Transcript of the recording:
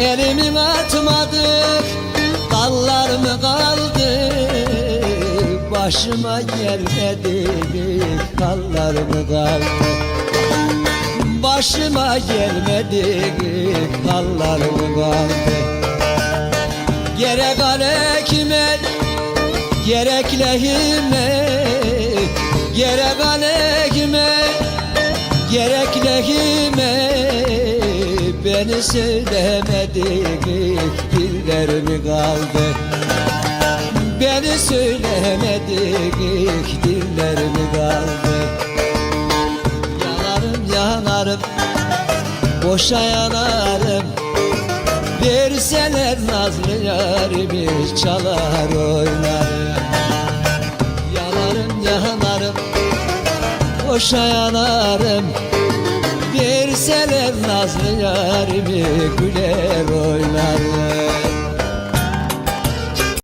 Elimi atmadık Dallar mı kaldı? Başıma gelmedi Kallar mı kaldı? Başıma gelmedi Kallar mı kaldı? Gerek alekime Gerek lehime? Gerek alekime Gerek lehime Beni söylemedik Diller mi kaldı? Beni söylemedik Diller mi kaldı? Yanarım yanarım Boşa yanarım. Verseler nazlı yarimi çalar oynarım Yanarım yanarım Boşa yanarım Nazlı yarimi güler oy.